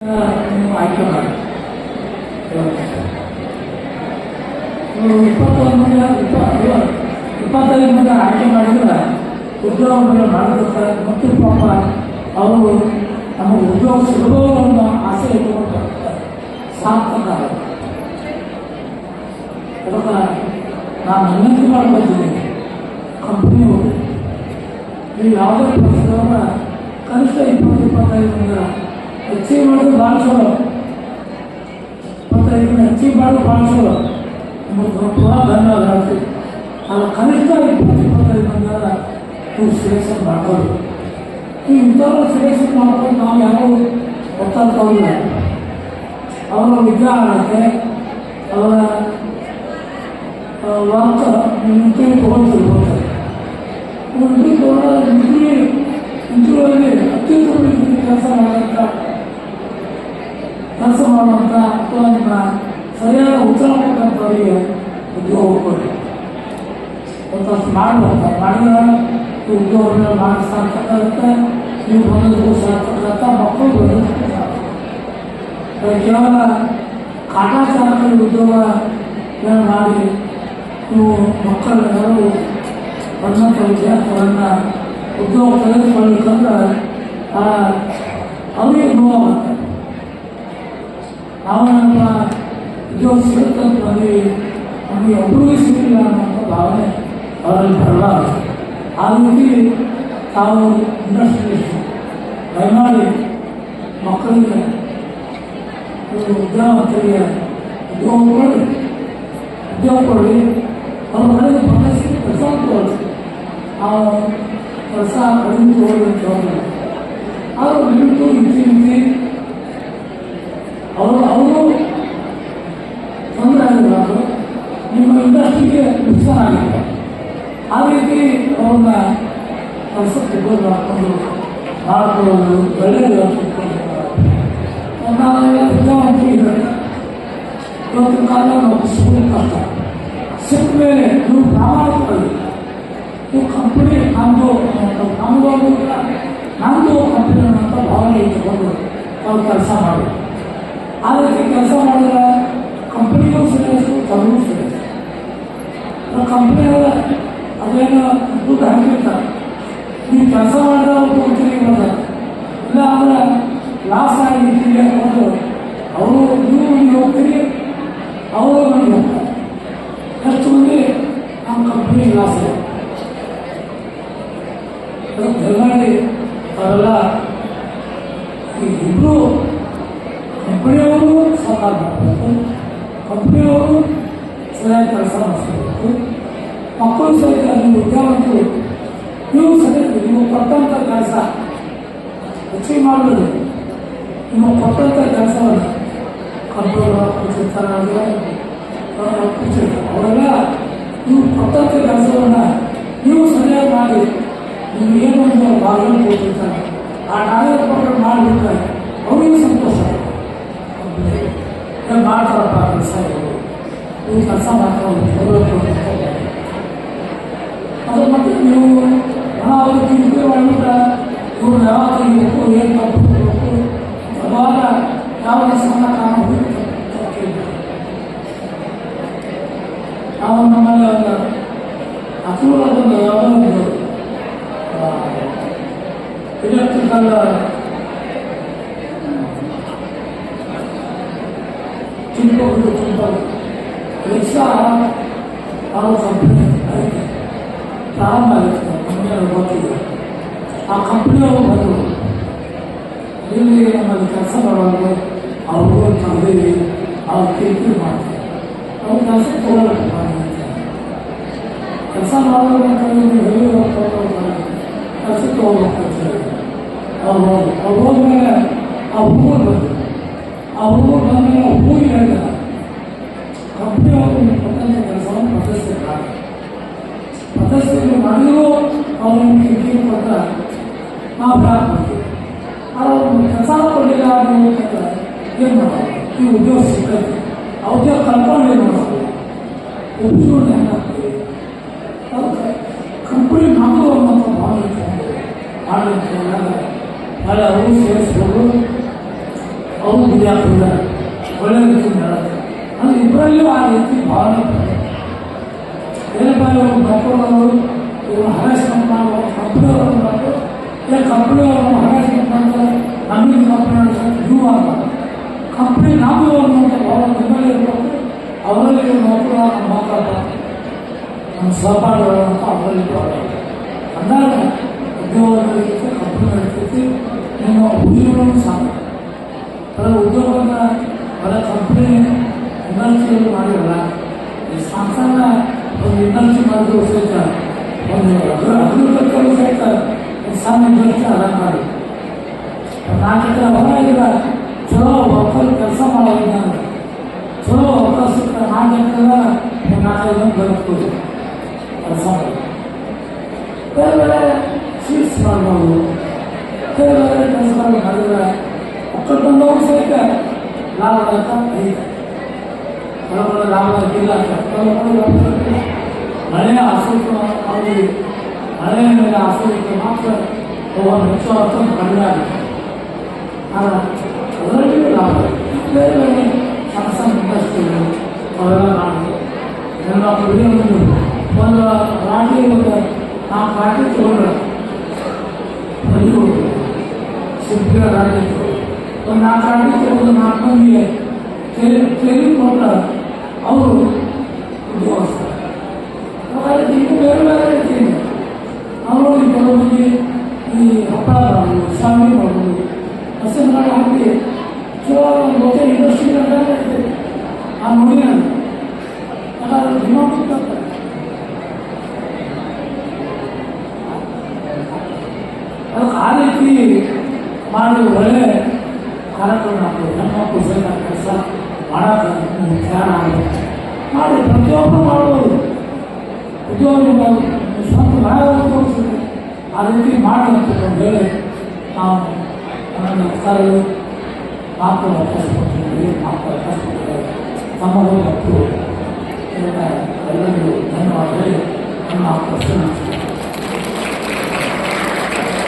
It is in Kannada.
ಆಯ್ಕೆ ಮಾಡಿ ಇಪ್ಪತ್ತೊಂದು ಮಂದಿ ಇಪ್ಪ ಇಪ್ಪತ್ತೈದು ಮಂದಿ ಆಯ್ಕೆ ಮಾಡಿದ್ರೆ ಉದ್ಯೋಗ ಮಾಡಿರ್ತಾರೆ ಮತ್ತು ಪಾಪ ಅವರು ನಮ್ಮ ಉದ್ಯೋಗ ಸುಲಭವನ್ನು ಆಸೆ ಇಟ್ಟುಕೊಂಡು ಸಾಕ್ತಾರೆ ನಾನು ವಿನಂತಿ ಮಾಡ್ಕೊತೀನಿ ಕಂಪ್ನಿಯವರು ನೀವು ಯಾವುದೇ ಕೆಲಸದವರ ಕನಿಷ್ಠ ಇಪ್ಪತ್ತು ಇಪ್ಪತ್ತೈದು ಹೆಚ್ಚಿಗೆ ಮಾಡೋದು ಭಾಳ ಚಲೋ. ಇಪ್ಪತ್ತೈದು ಹೆಚ್ಚಿಗೆ ಮಾಡೋದು ಭಾಳ ಚಲೋ. ನಿಮಗೆ ತುಂಬ ಧನ್ಯವಾದ ಹೇಳ್ತೀವಿ ಅದು ಕನಿಷ್ಠ ಇಪ್ಪತ್ತು ಇಪ್ಪತ್ತೈದು ಬಂದಾಗ ನೀವು ಸಿಲೆಕ್ಷನ್ ಮಾಡ್ಬೋದು. ಈ ಇಂಥವ್ರ ಸಿಲೆಕ್ಷನ್ ಮಾಡ್ಕೊಂಡು ನಾವು ಯಾರು ಒತ್ತಡ ತಗೊಳ್ಳಿಲ್ಲ ಅವರ ವಿದ್ಯಾರ್ಥಿ ಅವರ ವರ್ಕ್ ಇಂಟರ್ವ್ಯೂ ತೊಗೊಳ್ತಿರ್ಬೋದು ನಿಂತು ತಗೊಂಡ ನಿಮ್ಮ ಸರಿಯಾದ ಉತ್ತರ ಕೊಟ್ಟಂಥವರಿಗೆ ಉದ್ಯೋಗ ಕೊಡಿ ಒಂದಷ್ಟು ಮಾಡಬಹುದು ಮಾಡಿದ್ರೆ ಉದ್ಯೋಗ ಮಾಡಿ ಸಾಕಾಗುತ್ತೆ. ನೀವು ಬಂದದ್ದು ಸಾರ್ಥಕತ್ತ ಮಕ್ಕಳು ಬಂದದ್ದು ಕೇವಲ ಕಾಟಾಚಾರದಲ್ಲಿ ಉದ್ಯೋಗ ಮಾಡಿ ನೀವು ಮಕ್ಕಳೆಲ್ಲರೂ ಬಂದಂಥ ವಿದ್ಯಾರ್ಥಿಗಳನ್ನ ಉದ್ಯೋಗ ತೆಗೆದುಕೊಳ್ಳಬೇಕಂದ್ರೆ ಅವರಿಗೆ ನೋವಾಗುತ್ತೆ. ನಾವು ನಮ್ಮ ಉದ್ಯೋಗ ಸಿಗುತ್ತೆ ಅಂತ ಬಂದೀವಿ ನಮಗೆ ಒಬ್ಬರಿಗೂ ಸಿಗಲಿಲ್ಲ ಅನ್ನೋಂಥ ಭಾವನೆ ಅವರಲ್ಲಿ ಬರಬಾರದು ಆ ರೀತಿ ತಾವು ಇಂಡಸ್ಟ್ರೀಸ್ ದಯಮಾಡಿ ಮಕ್ಕಳಿಗೆ ಇವರು ವಿದ್ಯಾವಂತರಿಗೆ ಉದ್ಯೋಗ ಕೊಡಿ ಉದ್ಯೋಗ ಕೊಡಿ ಅವ್ರ ಮನೆಗೆ ಬಂದಷ್ಟು ಕೆಲಸ ತೋರಿಸಿ ಆ ಕೆಲಸ ಕಡಿಮೆ ತಗೊಳ್ಳಿ ಅಂತ ಹೇಳಿದ್ರು ಅವರು ನಿಂತು ನಿಂತು ನಿಂತು ಅವರು ಅವರು ತೊಂದರೆ ಆಗಿರಬಾರ್ದು ನಿಮ್ಮ ಇಂಡಸ್ಟ್ರಿಗೆ ನುಕ್ಸಾನ ಆಗಿದೆ. ಆ ರೀತಿ ಅವ್ರನ್ನ ಕೆಲಸಕ್ಕೆ ಬಂದು ಮಾಡ್ಕೊಂಡು ಮಾಡ್ಕೊಳ್ಳೋದು ಒಳ್ಳೆಯದು ಇವತ್ತಿನ ಕಾಲ ನಾವು ಸಿಗೋದು ಕಷ್ಟ. ಸಿಕ್ಕ ಮೇಲೆ ನೀವು ಪ್ರಾಮಾಣಿಕವಾಗಿ ನೀವು ಕಂಪನಿ ನಮ್ಮದು ನಮ್ಮದು ಅನ್ನೋದಿಲ್ಲ ನಮ್ಮದು ಕಂಪನಿ ಅಂತ ಭಾವನೆ ಇಟ್ಟುಕೊಂಡು ಅವ್ರು ಕೆಲಸ ಮಾಡಿ ಆ ರೀತಿ ಕೆಲಸ ಮಾಡಿದ್ರೆ ಕಂಪನಿಗೂ ಶ್ರೇಯಸ್ಸು ತಮಗೂ ಶ್ರೇಯಸ್ಸು ಕಂಪನಿಯಲ್ಲ ಅದೇನೋ ದುಡ್ಡು ಹಾಕಿರ್ತಾರೆ ನೀವು ಕೆಲಸ ಮಾಡಿದ್ರೆ ಅವ್ರು ಕೊಡ್ತೀರಿ ಬರ್ತಾರೆ ಇಲ್ಲ ಅಂದ್ರೆ ಲಾಸ್ ಆಗಿರ್ತೀರಿ ಅನ್ನೋದು ಅವರು ನೀವು ನೀವು ಹೋಗ್ತೀರಿ ಕಂಪನಿಯವರು ಸಹಕಾರ ಮಾಡಬೇಕು ಕಂಪನಿಯವರು ಸರಿಯಾಗಿ ಕೆಲಸ ಮಾಡಿಸ್ಬೇಕು ಮಕ್ಕಳು ಸಹಿತ ನೀವು ವಿದ್ಯಾವಂತರು ನೀವು ಸರಿ ನೀವು ಕೊಟ್ಟಂಥ ಕೆಲಸ ಅಚೀವ್ ಮಾಡಲು ನಿಮ್ಮ ಕೊಟ್ಟಂಥ ಕೆಲಸವನ್ನು ಕಂಪ್ಯೂಟರ್ ಕೂತಿರ್ತಾರೆ ಕೂತಿರ್ತಾರೆ ಅವರೆಲ್ಲ ನೀವು ಕೊಟ್ಟಂಥ ಕೆಲಸವನ್ನು ನೀವು ಸರಿಯಾಗಿ ಮಾಡಿ ನೀವು ಏನು ಒಂದು ಭಾಗವಹಿಸಿ ಕೊಟ್ಟಿರ್ತಾರೆ ಆ ಟಾರ್ಗೆಟ್ ಪ್ರಕಾರ ಮಾಡಿಬಿಟ್ರೆ buscar aku tidak tinggal ಅವರ ಕಂಪನಿ ಪ್ರಾರಂಭ ಆಗಿತ್ತು ನಮಗೆ ಗೊತ್ತಿದೆ ಆ ಕಂಪನಿಯವರು ಬಂದರು ಇಲ್ಲಿ ನಮ್ಮಲ್ಲಿ ಕೆಲಸ ಮಾಡೋದು ಅವರು ತಂದೆವಿ ಅವ್ರು ಕಿರಿಕಿರಿ ಮಾಡ್ತಾರೆ ಅವ್ರು ಕೆಲಸ ತಗೊಳ್ಬೇಕು ಕೆಲಸ ಮಾಡೋದಂತಂದ್ರೆ ಹೇಳಿ ಕೆಲಸ ತಗೋಬೇಕು ಅಂತ ಹೇಳಿ ಅವ್ರು ಹೋದ್ರು ಅವ್ರು ಆ ಹುಡುಗರು ಬಂದರು ಆ ಹುಡುಗರು ಆ ಹುಡುಗಿ ಹೇಳಿದ ಕಂಪ್ನಿಯವರು ಕೊಟ್ಟಂಥ ಕೆಲಸವನ್ನು ಪ್ರದರ್ಶನ ಮಾಡಿ ಪ್ರದರ್ಶನ ಮಾಡಿದ್ರು ಅವ್ರನ್ನ ಕಿರಿಕಿರಿ ಕೊಟ್ಟ ನಾವು ಮಾಡ್ತೀವಿ ಅವ್ರು ಕೆಲಸ ಕೊಡಲಿಲ್ಲ ನೀವು ಏನು ಮಾಡೋದು? ಈ ಉದ್ಯೋಗ ಸಿಗ್ತದೆ ಉದ್ಯೋಗ ಕಲ್ಪನೆ ಏನು ಮಾಡೋದು? ಏನಾಗ್ತದೆ ಅದಕ್ಕೆ ಕಂಪನಿ ನಮ್ಮದು ಅನ್ನೋಂಥ ಭಾವನೆ ಆಡಳಿತ ಎಲ್ಲ ಅವರು ಸೇರಿಸ್ಕೊಂಡು ಅವರು ದುಡಿಯಾಕಿದ್ದಾರೆ ಒಳ್ಳೆ ರೀತಿ ಹೇಳೋದು ಅಂದ್ರೆ ಇಬ್ಬರಲ್ಲಿಯೂ ಆ ರೀತಿ ಭಾವನೆ ಬರ್ತದೆ ಏನಪ್ಪ ಇವರು ಡಾಕ್ಟರ್ಗಳು ಇವರು ಹರಾಸ್ಮೆಂಟ್ ಮಾಡುವ ಕಂಪ್ನಿಯವರು ಬಂದು ಏ ಕಂಪ್ನಿಯವರು ಹರಾಸ್ಮೆಂಟ್ ಮಾಡ್ತಾರೆ ನಮಗೆ ಕಂಪ್ನಿ ನೀವು ಆಗ್ಬಾರ್ದು ಕಂಪ್ನಿ ನಾವು ಅನ್ನುವಂಥ ಭಾವ ನಿಮ್ಮಲ್ಲಿ ಇರಬೇಕು ಅವರಲ್ಲಿ ನೌಕರ ನಮ್ಮ ಮಾತಾಡ್ತಾರೆ ನಮ್ಮ ಸಹಪಾಠಿಗಳು ಅಂತ ಅವರಲ್ಲಿ ಭಾವನೆ ಅಂದಾಗ ಉದ್ಯೋಗ ನಡೀತೈತಿ ಕಂಪ್ನಿ ನಡೀತೈತಿ ನಿಮ್ಮ ಉದ್ಯೋಗವನ್ನು ಸಾಕು ಬರೀ ಉದ್ಯೋಗವನ್ನು ಬರೀ ಕಂಪ್ನಿ ಇಂಡಸ್ಟ್ರಿಯಲ್ಲಿ ಮಾಡಿರಲ್ಲ ಈ ಸಂಸ್ಥಾನ ಒಂದು ಇಂಡಸ್ಟ್ರಿ ಮಾಡಿದ್ರು ಸಹಿತ ಒಂದು ಅದ್ರ ಅಗ್ರಿಕಲ್ಚರ್ ಸಹಿತ ಒಂದು ಸಣ್ಣ ಇಂಡಸ್ಟ್ರಿ ಅಲ್ಲ ಮಾಡಿ ನಾಲ್ಕು ಎಕರೆ ಹೊಲ ಇಲ್ಲ ಚಲೋ ಒಕ್ಕಲು ಕೆಲಸ ಮಾಡೋದಿಲ್ಲ ಚಲೋ ಒಕ್ಕಲು ಸಿಕ್ಕ ನಾಲ್ಕು ಎಕರೆ ಒಂದು ನಾಲ್ಕೈದು ಮಂದಿ ಬದುಕ್ಬೋದು ಕೆಲಸ ಮಾಡಿ ಬೇರೆ ಬೇರೆ ಸ್ವೀಟ್ಸ್ ಮಾಡ್ಬೋದು ಬೇರೆ ಬೇರೆ ಕೆಲಸಗಳು ಮಾಡಿದ್ರೆ ಒಕ್ಕಲು ಬಂದವರು ಸಹಿತ ಲಾಭದಾಯಕ ಐತೆ ಕೆಲವರು ಲಾಭದಾಯಕ ಇಲ್ಲ ಕೆಲವರು ಲಾಭದಾಯಕ అలాగే అసలు అది అలాగే మీరు అసలు ఇక్కడ మాత్రం ఒక నిమిషం పడగాలి అలా చదవడానికి రావాలి? వేరే సమస్య ఇంట్రెస్ట్ చదవాలి నేను ఒక వీడియో ఉంది. కొంత రాత్రి నా పార్టీ చూడలేదు మరియు సింపుల్గా రాలేదు. నా పార్టీ చూడదు ಒಳ್ಳೆ ಕಾರ್ಯಕ್ರಮ ನಮ್ಮ ಕುಶಲ ಕೆಲಸ ಮಾಡೋದು ಧ್ಯಾನ ಆಗುತ್ತೆ ಮಾಡಿ ಪ್ರತಿಯೊಬ್ಬರು ಮಾಡ್ಬೋದು. ಪ್ರತಿಯೊಬ್ಬರು ಸ್ವಂತ ನಾಯಕರು ತೋರಿಸಿದ್ರು ಆ ರೀತಿ ಮಾಡಿ ಅಂತ ಹೇಳಿ ನಾವು ನನ್ನ ಸರ್ ಮಾತು ಕಳಿಸ್ಕೊಟ್ಟಿದ್ದೀವಿ ಮಾತು ಕಳಿಸ್ಕೊಟ್ಟಿದ್ದಾರೆ ತಮ್ಮಗಳು ಮತ್ತು ಎಲ್ಲರಿಗೂ ಧನ್ಯವಾದ ಹೇಳಿ ನನ್ನ ಪ್ರಶ್ನೆ